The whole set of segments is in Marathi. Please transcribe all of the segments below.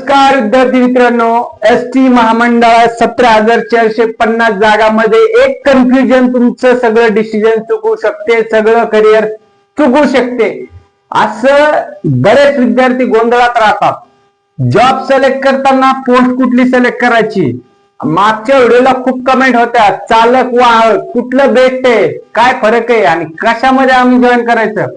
नमस्कार विद्यार्थी मित्रांनो एस टी महामंडळात सतरा हजार चारशे पन्नास जागामध्ये एक कन्फ्युजन तुमचं सगळं डिसिजन चुकू शकते सगळं करिअर चुकू शकते. असं बरेच विद्यार्थी गोंधळात राहतात. जॉब सिलेक्ट करताना पोस्ट कुठली सिलेक्ट करायची? मागच्या व्हिडिओला खूप कमेंट होत्या चालक वाहक कुठलं बेस्ट आहे काय फरक आहे आणि कशामध्ये आम्ही जॉईन करायचं?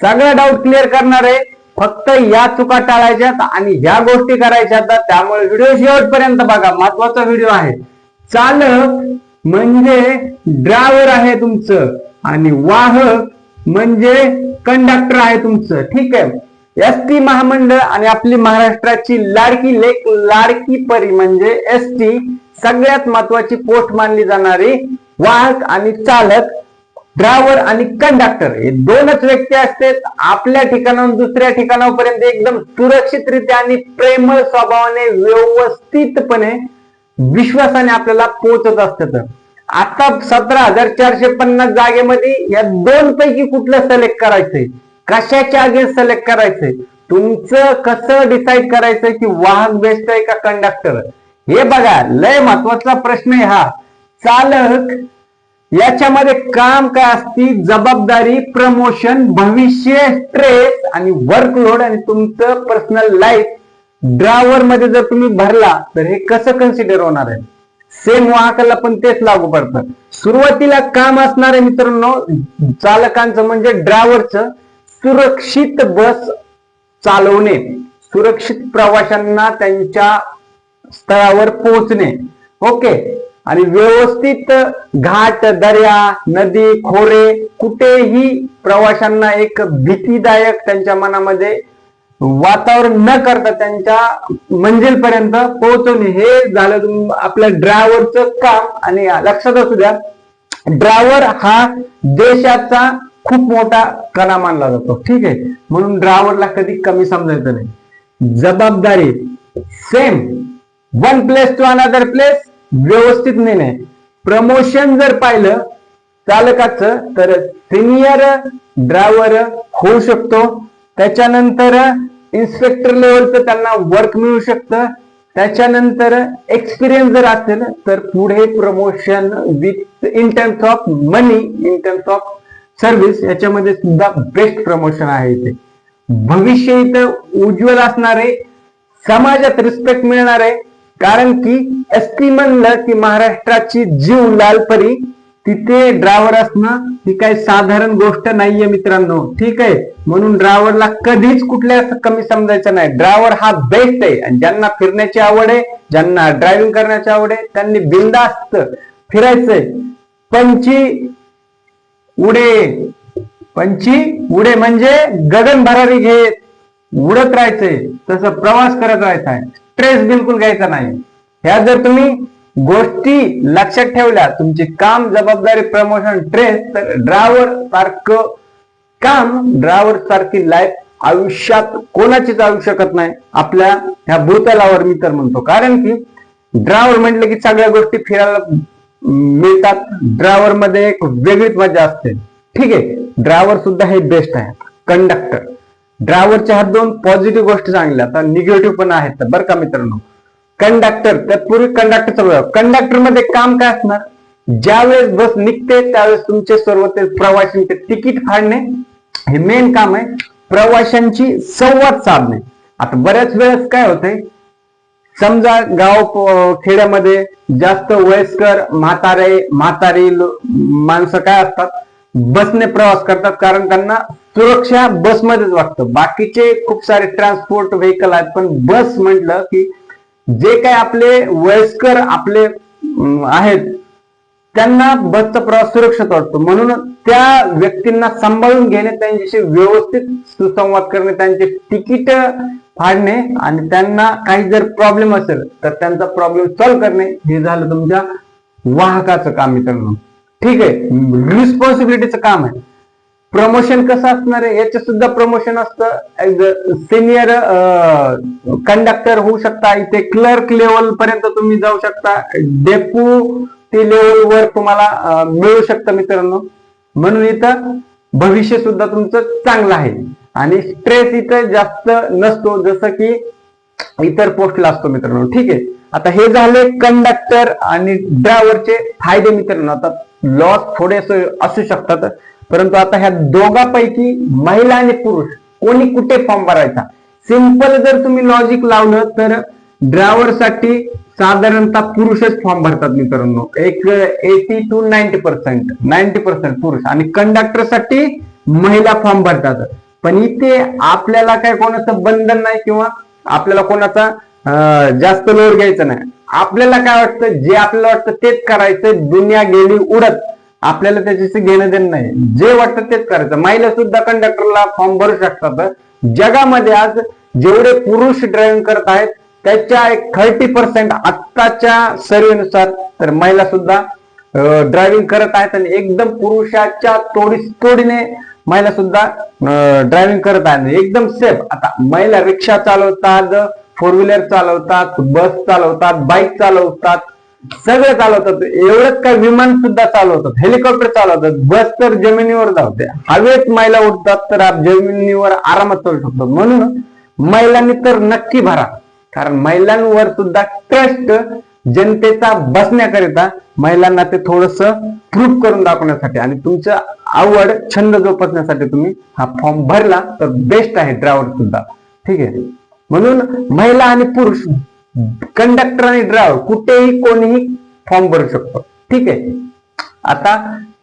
सगळं डाऊट क्लिअर करणार आहे फक्त या चुका टाळायच्यात आणि ह्या गोष्टी करायच्या तर त्यामुळे व्हिडिओ शेवटपर्यंत बघा महत्त्वाचा व्हिडिओ आहे. चालक म्हणजे ड्रायव्हर आहे तुमचं आणि वाहक म्हणजे कंडक्टर आहे तुमचं. ठीक आहे? एस टी महामंडळ आणि आपली महाराष्ट्राची लाडकी लेख लाडकी परी म्हणजे एस टी सगळ्यात महत्वाची पोस्ट मानली जाणारी वाहक आणि चालक ड्रायव्हर आणि कंडक्टर हे दोनच व्यक्ती असते आपल्या ठिकाणाहून दुसऱ्या ठिकाणापर्यंत एकदम सुरक्षितरित्या आणि प्रेमळ स्वभावाने व्यवस्थितपणे विश्वासाने आपल्याला पोहोचत असतात. आता सतरा हजार चारशे पन्नास जागेमध्ये या दोन पैकी कुठलं सिलेक्ट करायचंय? कशाच्या अगेन्स्ट सिलेक्ट करायचंय? तुमचं कसं डिसाईड करायचंय की वाहक बेस्ट आहे का कंडक्टर हे बघा लय महत्त्वाचा प्रश्न आहे हा. चालक याच्यामध्ये काम काय असती? जबाबदारी प्रमोशन भविष्य स्ट्रेस आणि वर्कलोड आणि तुमचं पर्सनल लाईफ ड्रावर मध्ये जर तुम्ही भरला तर हे कसं कन्सिडर होणार आहे? सेम वाहकाला पण तेच लागू पडतं. सुरुवातीला काम असणार आहे मित्रांनो चालकांचं म्हणजे ड्रायव्हरचं सुरक्षित बस चालवणे सुरक्षित प्रवाशांना त्यांच्या स्थळावर पोहोचणे. ओके आणि व्यवस्थित घाट दर्या नदी खोरे कुठेही प्रवाशांना एक भीतीदायक त्यांच्या मनामध्ये वातावरण न करता त्यांच्या मंजिलपर्यंत पोहोचवणे हे झालं आपल्या ड्रायव्हरचं काम. आणि लक्षात असू द्या ड्रायव्हर हा देशाचा खूप मोठा कणा मानला जातो. ठीक आहे? म्हणून ड्रायव्हरला कधी कमी समजायचं नाही. जबाबदारी same one place to another place व्यवस्थित नेणे प्रमोशन जर पाहिलं चालकाचं तर सिनियर ड्रायव्हर होऊ शकतो. त्याच्यानंतर इन्स्पेक्टर लेवलचं त्यांना वर्क मिळू शकतं. त्याच्यानंतर एक्सपिरियन्स जर असेल तर पुढे promotion with in terms of money in terms of service याच्यामध्ये सुद्धा बेस्ट प्रमोशन आहे इथे. भविष्य इथं उज्ज्वल असणारे समाजात रिस्पेक्ट मिळणार आहे कारण की एस टी म्हणलं की महाराष्ट्राची जीव लालपरी तिथे ड्रायव्हर असणं ही काही साधारण गोष्ट नाहीये मित्रांनो. ठीक आहे? म्हणून ड्रायव्हरला कधीच कुठल्या कमी समजायचं नाही. ड्रायव्हर हा बेस्ट आहे. आणि ज्यांना फिरण्याची आवड आहे ज्यांना ड्रायव्हिंग करण्याची आवड आहे त्यांनी बिंदास्त फिरायचंय. पंची उडे. पंची उडे म्हणजे गगन भरारी घेत उडत राहायचंय. तसं प्रवास करत राहायचा आहे स्ट्रेस बिलकुल घ्यायचा नाही. ह्या जर तुम्ही गोष्टी लक्षात ठेवल्या तुमचे काम जबाबदारी प्रमोशन ट्रेस तर ड्रायव्हर सारखं काम ड्रायव्हर सारखी लाईफ आयुष्यात कोणाचीच आयु शकत नाही. आपल्या ह्या भूतलावर मी तर म्हणतो. कारण की ड्रायव्हर म्हटलं की सगळ्या गोष्टी फिरायला मिळतात. ड्रायव्हरमध्ये एक वेगळीच मजा असते. ठीक आहे? ड्रायव्हर सुद्धा हे बेस्ट आहे. कंडक्टर ड्रायव्हरच्या ह्या दोन पॉझिटिव्ह गोष्टी सांगल्या आता निगेटिव्ह पण आहेत बरं का मित्रांनो? कंडक्टर त्यापूर्वी कंडक्टर चालू कंडक्टरमध्ये काम काय असणार? ज्यावेळेस बस निघते त्यावेळेस तुमचे सर्व ते प्रवाशांचे तिकीट फाडणे. हे मेन काम आहे. प्रवाशांची संवाद साधणे. आता बऱ्याच वेळेस काय होते समजा गाव खेड्यामध्ये जास्त वयस्कर म्हातारे म्हातारी माणसं काय असतात? बसने प्रवास करतात. कारण त्यांना सुरक्षा बसमध्येच वाटतं. बाकीचे खूप सारे ट्रान्सपोर्ट व्हेकल आहेत पण बस म्हटलं की जे काय आपले वयस्कर आपले आहेत त्यांना बसचा प्रवास सुरक्षित वाटतो. म्हणून त्या व्यक्तींना सांभाळून घेणे त्यांच्याशी व्यवस्थित सुसंवाद करणे त्यांचे तिकीट फाडणे आणि त्यांना काही जर प्रॉब्लेम असेल तर त्यांचा प्रॉब्लेम सॉल्व्ह करणे हे झालं तुमच्या वाहकाचं काम मित्रांनो. ठीक आहे. रिस्पॉन्सिबिलिटीचं काम आहे. प्रमोशन कसं असणार आहे? याचं सुद्धा प्रमोशन असतं सिनियर कंडक्टर होऊ शकता. इथे क्लर्क लेवल पर्यंत तुम्ही जाऊ शकता. डेपो ते लेवलवर तुम्हाला मिळू शकतं मित्रांनो. म्हणून इथं भविष्य सुद्धा तुमचं चांगलं आहे. आणि स्ट्रेस इथं जास्त नसतो. जसं की इतर पोस्टला असतो मित्रांनो. ठीक आहे. आता हे झाले कंडक्टर आणि ड्रायव्हरचे फायदे मित्रांनो. आता लॉस थोडेसे असू शकतात. परंतु आता ह्या दोघांपैकी महिला आणि पुरुष कोणी कुठे फॉर्म भरायचा? सिंपल जर तुम्ही लॉजिक लावलं तर ड्रायव्हरसाठी साधारणतः पुरुषच फॉर्म भरतात मित्रांनो. एक eighty two ninety percent ninety percent पुरुष आणि कंडक्टरसाठी महिला फॉर्म भरतात. पण इथे आपल्याला काय कोणाचं बंधन नाही किंवा आपल्याला कोणाचा जास्त लोड घ्यायचा नाही. आपल्याला काय वाटतं? जे आपल्याला वाटतं तेच करायचं. दुनिया गेली उडत. आपल्याला त्याच्याशी घेणं देणं नाही. जे वाटतं तेच करायचं. महिला सुद्धा कंडक्टरला फॉर्म भरू शकतात. जगामध्ये आज जेवढे पुरुष ड्रायव्हिंग करत आहेत त्याच्या एक थर्टी पर्सेंट आत्ताच्या सर्वेनुसार तर महिला सुद्धा ड्रायव्हिंग करत आहेत आणि एकदम पुरुषाच्या तोडी तोडीने महिला सुद्धा ड्रायव्हिंग करत आहेत. एकदम सेफ आता महिला रिक्षा चालवतात फोर व्हीलर चालवतात बस चालवतात बाईक चालवतात. सगळं चालवतात. एवढंच काय विमान सुद्धा चालवतात. हेलिकॉप्टर चालवतात. बस तर जमिनीवर धावते. हवेत महिला उठतात तर जमिनीवर आरामात चालू शकतो म्हणून महिलांनी तर नक्की भरा. कारण महिलांवर सुद्धा ट्रस्ट जनतेचा बसण्याकरिता महिलांना ते थोडस प्रूफ करून दाखवण्यासाठी आणि तुमचं आवड छंद जोपासण्यासाठी तुम्ही हा फॉर्म भरला. तर बेस्ट आहे ड्रायव्हर सुद्धा. ठीक आहे. म्हणून महिला आणि पुरुष कंडक्टर आणि ड्रायव्हर कुठेही कोणीही फॉर्म भरू शकतो. ठीक आहे? आता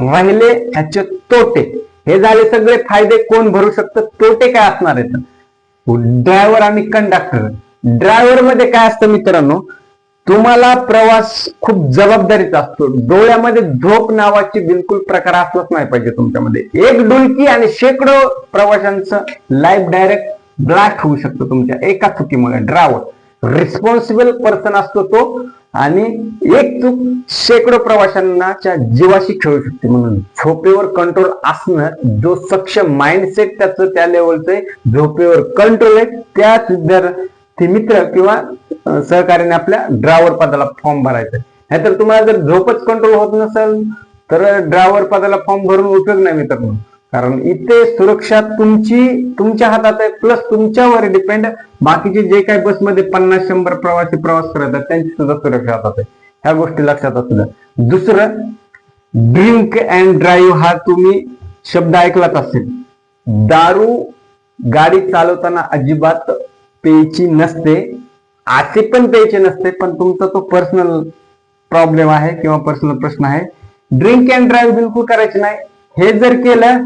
राहिले ह्याचे तोटे. हे झाले सगळे फायदे कोण भरू शकतं? तोटे काय असणार आहेत? ड्रायव्हर आणि कंडक्टर ड्रायव्हरमध्ये काय असतं मित्रांनो? तुम्हाला प्रवास खूप जबाबदारीचा असतो. डोळ्यामध्ये झोप नावाची बिलकुल प्रकार असलाच नाही पाहिजे तुमच्यामध्ये. एक डुलकी आणि शेकडो प्रवाशांचं लाईफ डायरेक्ट ब्लॅक होऊ शकतो तुमच्या एका चुकीमुळे. ड्रायव्हर रिस्पॉन्सिबल पर्सन असतो तो आणि एक चूक शेकडो प्रवाशांनाच्या जीवाशी खेळू शकते. म्हणून झोपेवर कंट्रोल असणं जो सक्षम माइंडसेट त्याचं त्या लेवलचं आहे झोपेवर कंट्रोल आहे त्याच विद्यार्थी मित्र किंवा सहकार्याने आपल्या ड्रायव्हर पदाला फॉर्म भरायचा नाहीतर तुम्हाला जर झोपच कंट्रोल होत नसेल तर ड्रायव्हर पदाला फॉर्म भरून उपयोग नाही मित्रांनो. कारण इथे सुरक्षा तुमची तुमच्या हातात आहे प्लस तुमच्यावर डिपेंड बाकीचे जे काही बसमध्ये पन्नास शंभर प्रवासी प्रवास करत आहेत त्यांची सुद्धा सुरक्षा हातात आहे. ह्या गोष्टी लक्षात असू द्या. दुसरं ड्रिंक अँड ड्राईव्ह हा तुम्ही शब्द ऐकलाच असेल. दारू गाडी चालवताना अजिबात प्यायची नसते. असे पण प्यायचे नसते पण तुमचा तो पर्सनल प्रॉब्लेम आहे किंवा पर्सनल प्रश्न आहे. ड्रिंक अँड ड्राईव्ह बिलकुल करायचे नाही. हे जर केलं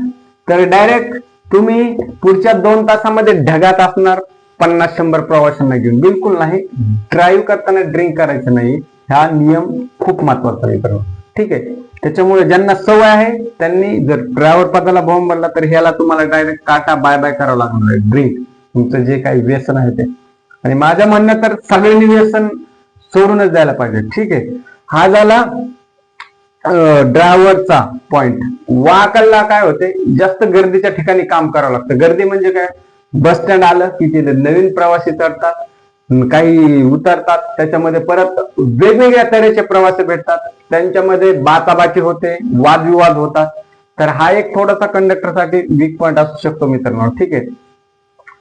तर डायरेक्ट तुम्ही पुढच्या दोन तासामध्ये ढगात असणार. पन्नास शंभर प्रवाशांना घेऊन. बिलकुल नाही. ड्राईव्ह करताना ड्रिंक करायचं नाही. हा नियम खूप महत्त्वाचा मित्रांनो. ठीक आहे? त्याच्यामुळे ज्यांना सवय आहे त्यांनी जर ड्रायव्हर पदाला बॉम्ब बनला तर ह्याला तुम्हाला डायरेक्ट काटा बाय बाय करावं लागणार आहे. ड्रिंक तुमचं जे काही व्यसन आहे ते. आणि माझ्या म्हणणं तर सगळ्यांनी व्यसन सोडूनच द्यायला पाहिजे. ठीक आहे? हा झाला ड्रायव्हरचा पॉइंट वाकलला काय होते? जास्त गर्दीच्या ठिकाणी काम करावं लागतं. गर्दी म्हणजे काय? बस स्टँड आलं की तिथे नवीन प्रवासी चढतात काही उतरतात त्याच्यामध्ये परत वेगवेगळ्या तऱ्हेचे प्रवासी भेटतात. त्यांच्यामध्ये बाचाबाची होते वादविवाद होतात. तर हा एक थोडासा कंडक्टरसाठी वीक पॉइंट असू शकतो मित्रांनो. ठीक आहे?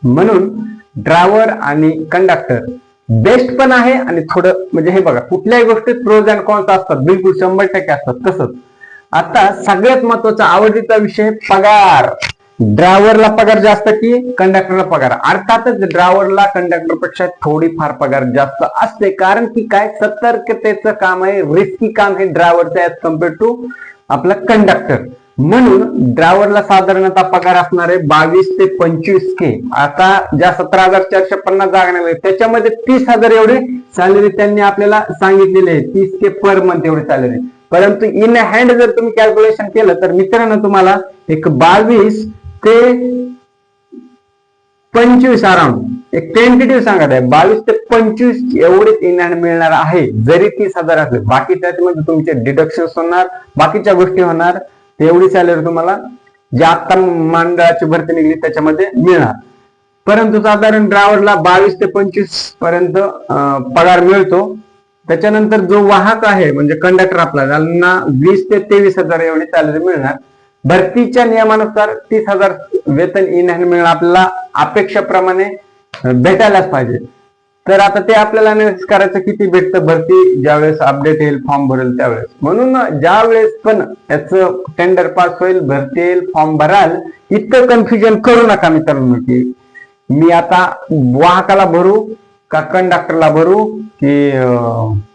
म्हणून ड्रायव्हर आणि कंडक्टर बेस्ट पण आहे आणि थोडं म्हणजे हे बघा कुठल्याही गोष्टीत प्रोज अँड कॉन्स असतात बिलकुल शंभर टक्के असतात. तसंच आता सगळ्यात महत्त्वाचा आवडीचा विषय पगार. ड्रायव्हरला पगार जास्त की कंडक्टरला पगार? अर्थातच ड्रायव्हरला कंडक्टरपेक्षा थोडी थोडीफार पगार जास्त असते. कारण की काय? सतर्कतेचं काम आहे रिस्की काम हे ड्रायव्हरचं ऍज कंपेअर टू आपला कंडक्टर म्हणून ड्रायव्हरला साधारणतः पगार असणार आहे बावीस ते पंचवीस के. आता ज्या सतरा हजार चारशे पन्नास जागा त्याच्यामध्ये तीस हजार एवढी सॅलरी त्यांनी आपल्याला सांगितलेली आहे. तीस के पर मंथ एवढी सॅलरी परंतु इन हँड जर तुम्ही कॅल्क्युलेशन केलं तर मित्रांनो तुम्हाला एक बावीस ते पंचवीस अराउंड एक टेंटेटिव्ह सांगत आहे. बावीस ते पंचवीस एवढेच इन हँड मिळणार आहे. जरी तीस हजार असले बाकी त्याच्यामध्ये तुमचे डिडक्शन होणार बाकीच्या गोष्टी होणार. एवढी सॅलरी तुम्हाला जी आत्ता मंडळाची भरती निघली त्याच्यामध्ये मिळणार. परंतु साधारण ड्रायव्हरला बावीस ते पंचवीसपर्यंत पगार मिळतो. त्याच्यानंतर जो वाहक आहे म्हणजे कंडक्टर आपला त्यांना वीस ते तेवीस हजार एवढी सॅलरी मिळणार. भरतीच्या नियमानुसार तीस हजार वेतन इन हँड मिळणं आपल्याला अपेक्षेप्रमाणे भेटायलाच पाहिजे. तर आता ते आपल्याला अनालिसिस करायचं किती भेटतं भरती ज्यावेळेस अपडेट येईल फॉर्म भरेल त्यावेळेस. म्हणून ज्या वेळेस पण याचं टेंडर पास होईल भरती येईल फॉर्म भराल इतकं कन्फ्युजन करू नका मित्रांनो की मी आता वाहकाला भरू का कंडक्टरला भरू की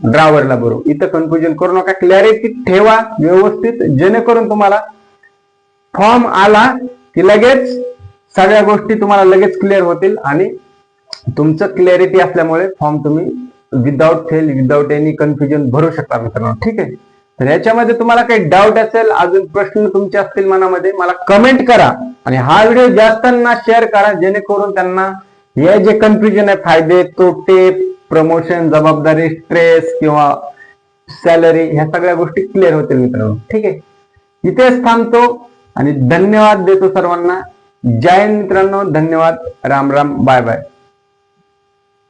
ड्रायव्हरला भरू. इथं कन्फ्युजन करू नका. क्लॅरिटी ठेवा व्यवस्थित जेणेकरून तुम्हाला फॉर्म आला की लगेच सगळ्या गोष्टी तुम्हाला लगेच क्लिअर होतील आणि तुमचं क्लॅरिटी असल्यामुळे फॉर्म तुम्ही without fail without any confusion भरू शकता मित्रांनो. ठीक आहे? तर याच्यामध्ये तुम्हाला काही डाऊट असेल अजून प्रश्न तुमचे असतील मनामध्ये मला कमेंट करा. आणि हा व्हिडिओ जास्तांना शेअर करा जेणेकरून त्यांना हे जे कन्फ्युजन आहे फायदे तोटे प्रमोशन जबाबदारी स्ट्रेस किंवा सॅलरी ह्या सगळ्या गोष्टी क्लिअर होतील मित्रांनो. ठीक आहे? इथेच थांबतो आणि धन्यवाद देतो सर्वांना. जय मित्रांनो. धन्यवाद. राम राम. Bye bye.